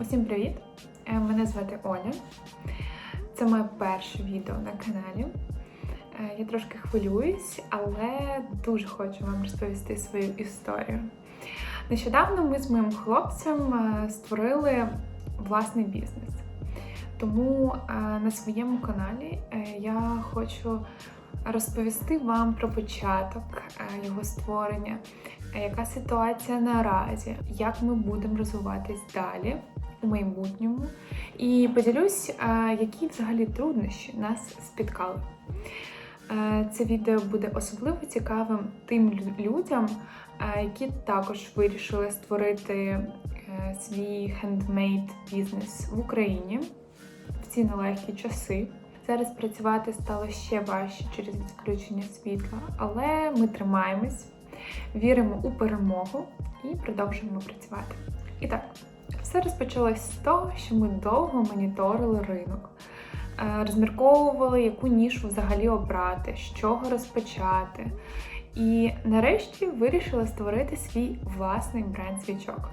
Усім привіт! Е, Мене звати Оля. Це моє перше відео на каналі. Е, Я трошки хвилююсь, але дуже хочу вам розповісти свою історію. Нещодавно ми з моїм хлопцем е, створили власний бізнес. Тому на своєму каналі я хочу розповісти вам про початок його створення, яка ситуація наразі, як ми будемо розвиватись далі у майбутньому, і поділюсь, які взагалі труднощі нас спіткали. Це відео буде особливо цікавим тим людям, які також вирішили створити е, свій хендмейд бізнес в Україні в ці нелегкі часи. Зараз працювати стало ще важче через відключення світла, але ми тримаємось, віримо у перемогу і продовжуємо працювати. І так, все розпочалось з того, що ми довго моніторили ринок, е, розмірковували, яку нішу взагалі обрати, з чого розпочати. І нарешті вирішили створити свій власний бренд свічок.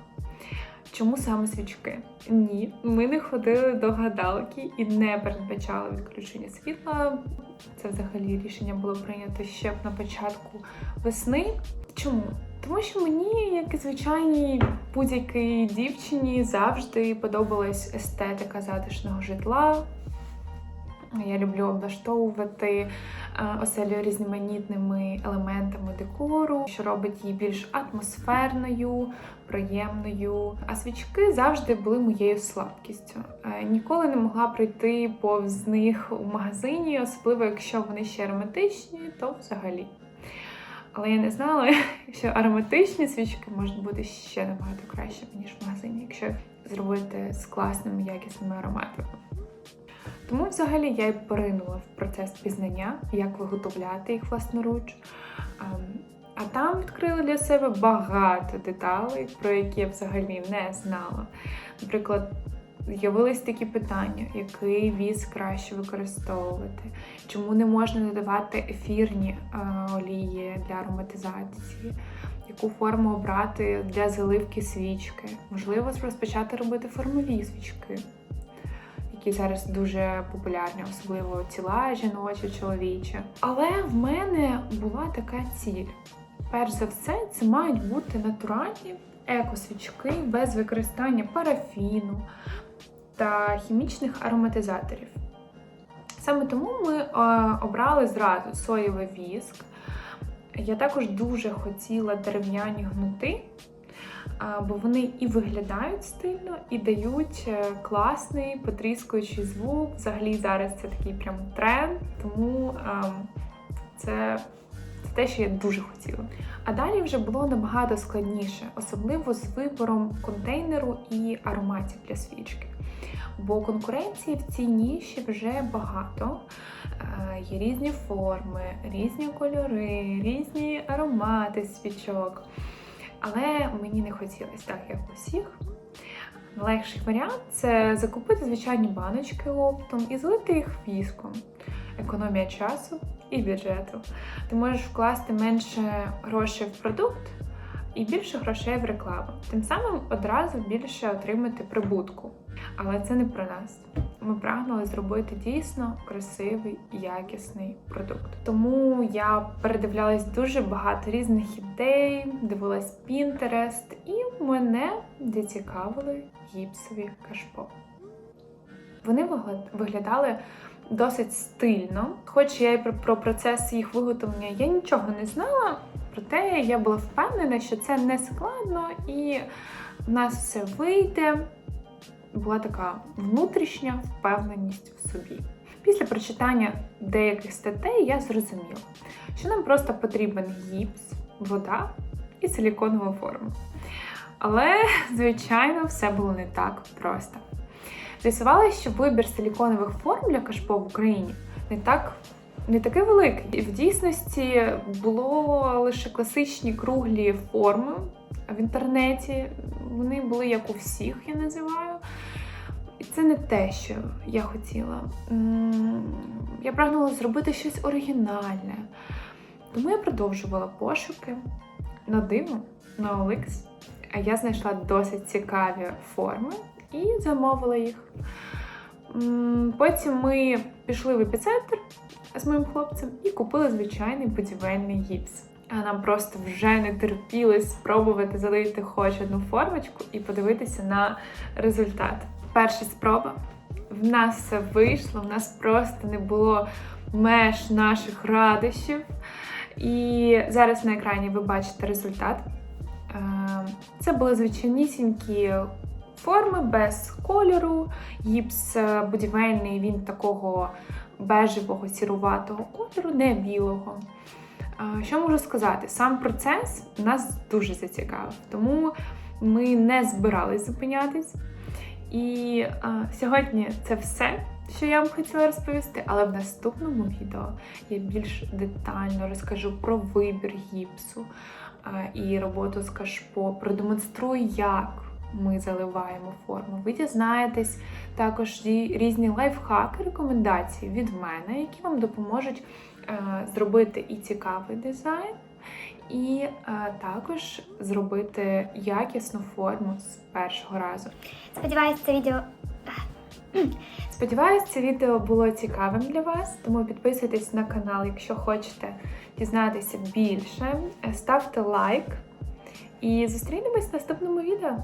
Чому саме свічки? Ні, ми не ходили до гадалки і не передбачали відключення світла. Це взагалі рішення було прийнято ще на початку весни. Чому? Тому що мені, як і звичайній будь-якій дівчині, завжди подобалась естетика затишного житла. Я люблю облаштовувати е, оселю різноманітними елементами декору, що робить її більш атмосферною, приємною. А свічки завжди були моєю слабкістю. Е, Ніколи не могла пройти повз них у магазині, особливо якщо вони ще ароматичні, то взагалі. Але я не знала, що ароматичні свічки можуть бути ще набагато кращими, ніж в магазині, якщо зробити з класними якісними ароматами. Тому взагалі я й поринула в процес пізнання, як виготовляти їх власноруч. Ем, А там відкрила для себе багато деталей, про які я взагалі не знала. Наприклад, з'явились такі питання, який віз краще використовувати, чому не можна додавати ефірні е, олії для ароматизації, яку форму обрати для заливки свічки, можливо, розпочати робити формові свічки які зараз дуже популярні, особливо тіла жіночі, чоловічі. Але в мене була така ціль. Перш за все, це мають бути натуральні екосвічки без використання парафіну та хімічних ароматизаторів. Саме тому ми е, обрали зразу соєвий віск. Я також дуже хотіла дерев'яні гнути, бо вони і виглядають стильно, і дають е, класний потріскуючий звук. Взагалі зараз це такий прям тренд, тому ем, це те, що я дуже хотіла. А далі вже було набагато складніше, особливо з вибором контейнеру і ароматів для свічки. Бо конкуренції в цій ніші вже багато. Е, Є різні форми, різні кольори, різні аромати свічок. Але мені не хотілося так, як у всіх. Легший варіант це закупити звичайні баночки оптом і злити їх віском. Економія часу і бюджету. Ти можеш вкласти менше грошей в продукт і більше грошей в рекламу. Тим самим одразу більше отримати прибутку. Але це не про нас. Ми прагнули зробити дійсно красивий якісний продукт. Тому я передивлялась дуже багато різних ідей, дивилась Pinterest, і мене зацікавили гіпсові кашпо. Вони виглядали досить стильно. Хоч я про, про процес їх виготовлення я нічого не знала, проте я була впевнена, що це не складно і в нас все вийде. Була така внутрішня впевненість в собі. Після прочитання деяких статей я зрозуміла, що нам просто потрібен гіпс, вода і силіконова форма. Але, звичайно, все було не так просто. З'ясувалося, що вибір силіконових форм для кашпо в Україні не так. Не такий великий. В дійсності було лише класичні круглі форми. В інтернеті вони були як у всіх, я називаю. І це не те, що я хотіла. Я прагнула зробити щось оригінальне. Тому я продовжувала пошуки на диво, на OLX. А я знайшла досить цікаві форми і замовила їх. Потім ми пішли в епіцентр з моїм хлопцем і купили звичайний будівельний гіпс. А нам просто вже не терпілось спробувати залити хоч одну формочку і подивитися на результат. Перша спроба. В нас все вийшло, в нас просто не було меж наших радощів. І зараз на екрані ви бачите результат. Е, Це були звичайнісінькі форми без кольору. Гіпс е, будівельний, він такого бежевого сіруватого кольору, не білого. Е, Що можу сказати? Сам процес нас дуже зацікавив, тому ми не збирались зупинятись. І е, сьогодні це все, що я вам хотіла розповісти, але в наступному відео я більш детально розкажу про вибір гіпсу е, і роботу з кашпо, продемонструю, як ми заливаємо форму. Ви дізнаєтесь також різні лайфхаки, рекомендації від мене, які вам допоможуть е, зробити і цікавий дизайн, і е, також зробити якісну форму з першого разу. Сподіваюсь, це відео Сподіваюсь, це відео було цікавим для вас, тому підписуйтесь на канал, якщо хочете дізнатися більше. Ставте лайк і зустрінемось в наступному відео.